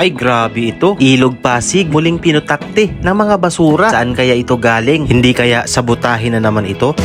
Ay grabe ito. Ilog Pasig muling pinutakte ng mga basura. Saan kaya ito galing? Hindi kaya sabutahin na naman ito?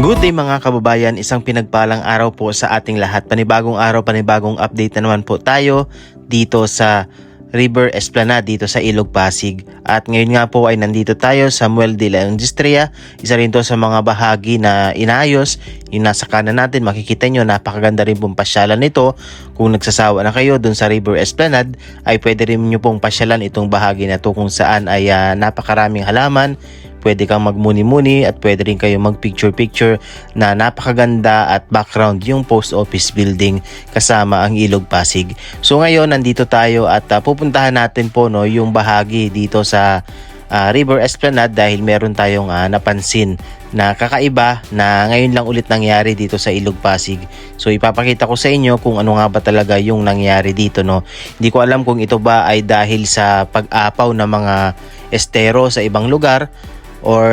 Good day mga kababayan, isang pinagpalang araw po sa ating lahat. Panibagong araw, panibagong update na naman po tayo dito sa River Esplanade dito sa Ilog Pasig. At ngayon nga po ay nandito tayo sa Muel de la Industria. Isa rin to sa mga bahagi na inayos. Yung nasa kanan natin, makikita nyo, napakaganda rin pong pasyalan nito. Kung nagsasawa na kayo dun sa River Esplanade, ay pwede rin nyo pong pasyalan itong bahagi na to kung saan ay ah, napakaraming halaman, pwede kang magmuni-muni at pwede rin kayo mag-picture-picture na napakaganda at background yung post office building kasama ang Ilog Pasig. So ngayon nandito tayo at ah, pupuntahan natin po no yung bahagi dito sa ah, River Esplanade dahil meron tayong ah, napansin na kakaiba na ngayon lang ulit nangyari dito sa Ilog Pasig. So ipapakita ko sa inyo kung ano nga ba talaga yung nangyari dito no. Hindi ko alam kung ito ba ay dahil sa pag-apaw ng mga estero sa ibang lugar or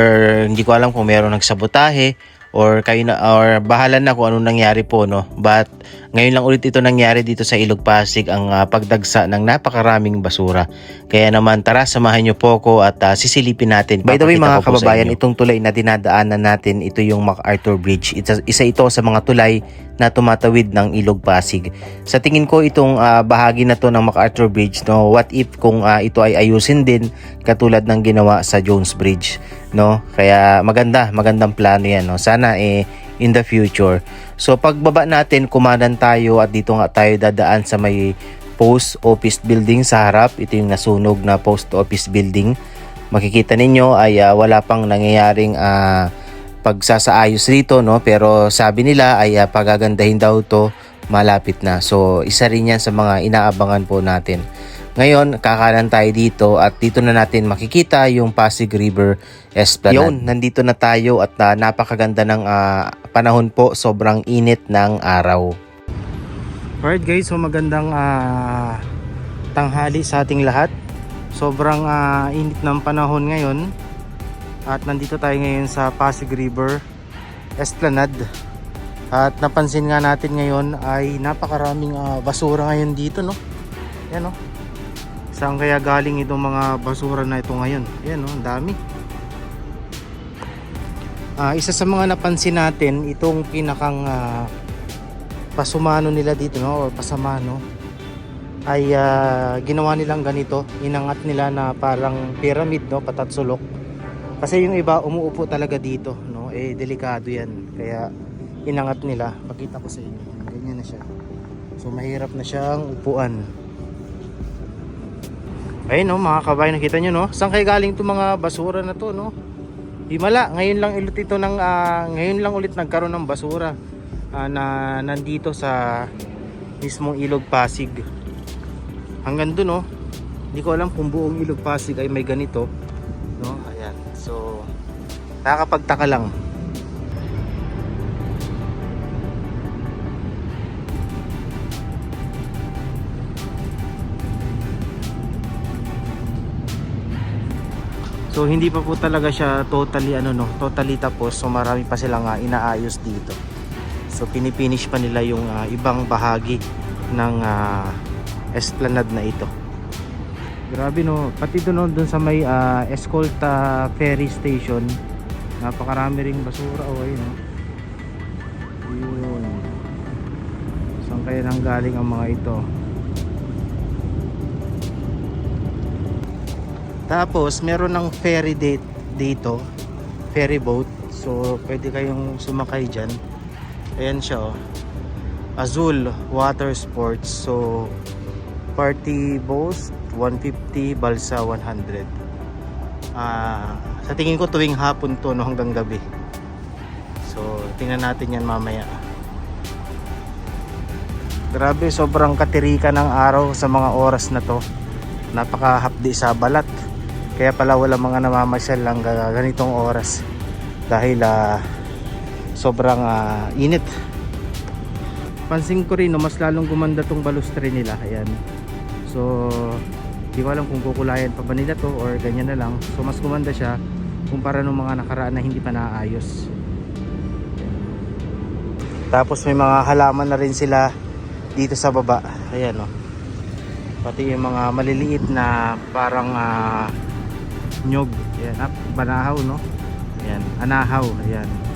hindi ko alam kung meron nagsabotahe or kayo na or bahala na kung anong nangyari po no? But ngayon lang ulit ito nangyari dito sa Ilog Pasig ang ah, pagdagsa ng napakaraming basura. Kaya naman tara samahan niyo po ko at ah, sisilipin natin. By the way mga kababayan itong tulay na dinadaanan natin ito yung MacArthur Bridge. Isa, isa ito sa mga tulay na tumatawid ng Ilog Pasig. Sa tingin ko itong ah, bahagi na to ng MacArthur Bridge no what if kung ah, ito ay ayusin din katulad ng ginawa sa Jones Bridge no? Kaya maganda magandang plano yan no? Sana eh in the future. So pagbaba natin kumanan tayo at dito nga tayo dadaan sa may post office building sa harap. Ito yung nasunog na post office building. Makikita ninyo ay ah, wala pang nangyayaring ah, pagsasaayos rito no? Pero sabi nila ay ah, pagagandahin daw to malapit na. So isa rin yan sa mga inaabangan po natin ngayon, kakanan tayo dito at dito na natin makikita yung Pasig River Esplanade. Yun, nandito na tayo at ah, napakaganda ng ah, panahon po. Sobrang init ng araw. Alright guys, so magandang ah, tanghali sa ating lahat. Sobrang ah, init ng panahon ngayon. At nandito tayo ngayon sa Pasig River Esplanade. At napansin nga natin ngayon ay napakaraming ah, basura ngayon dito, no? Yan, no? Saan kaya galing itong mga basura na ito ngayon? Yan, no? Ang dami. Ah, isa sa mga napansin natin, itong pinakang ah, pasumano nila dito, no? Or pasamano ay ah, ginawa nilang ganito. Inangat nila na parang pyramid, no? Patatsulok. Kasi yung iba umuupo talaga dito, no? Eh delikado 'yan. Kaya inangat nila. Pakita ko sa inyo. Ganyan na siya. So mahirap na siyang upuan. Ayun no, mga kabayan, nakita nyo no? Saan kayo galing itong mga basura na to, no? Himala, ngayon lang ulit ito ng, ah, ngayon lang ulit nagkaroon ng basura ah, na nandito sa mismong Ilog Pasig. Hanggang doon, no? Hindi ko alam kung buong Ilog Pasig ay may ganito, no? Ayan. So, nakakapagtaka lang. So hindi pa po talaga siya totally ano no, totally tapos. So marami pa silang ah, inaayos dito. So pinipinish pa nila yung ah, ibang bahagi ng ah, esplanade na ito. Grabe no, pati doon doon sa may ah, Escolta Ferry Station, napakarami ring basura oh ayun no. Yun. Saan kaya nang galing ang mga ito? Tapos meron ng ferry date dito, ferry boat. So pwede kayong sumakay diyan. Ayan siya oh. Azul Water Sports. So party boat 150, balsa 100. Ah, sa tingin ko tuwing hapon to no hanggang gabi. So tingnan natin yan mamaya. Grabe, sobrang katirika ng araw sa mga oras na to. Napakahapdi sa balat. Kaya pala wala mga namamasyal lang ga- ganitong oras. Dahil ah, sobrang ah, init. Pansin ko rin, no, mas lalong gumanda tong balustre nila. Ayan. So, di ko alam kung kukulayan pa ba nila to or ganyan na lang. So, mas gumanda siya kumpara nung mga nakaraan na hindi pa naayos. Tapos may mga halaman na rin sila dito sa baba. Ayan oh. Pati yung mga maliliit na parang ah, nyog. Ayan, ah, banahaw no. Ayan, anahaw. Ayan.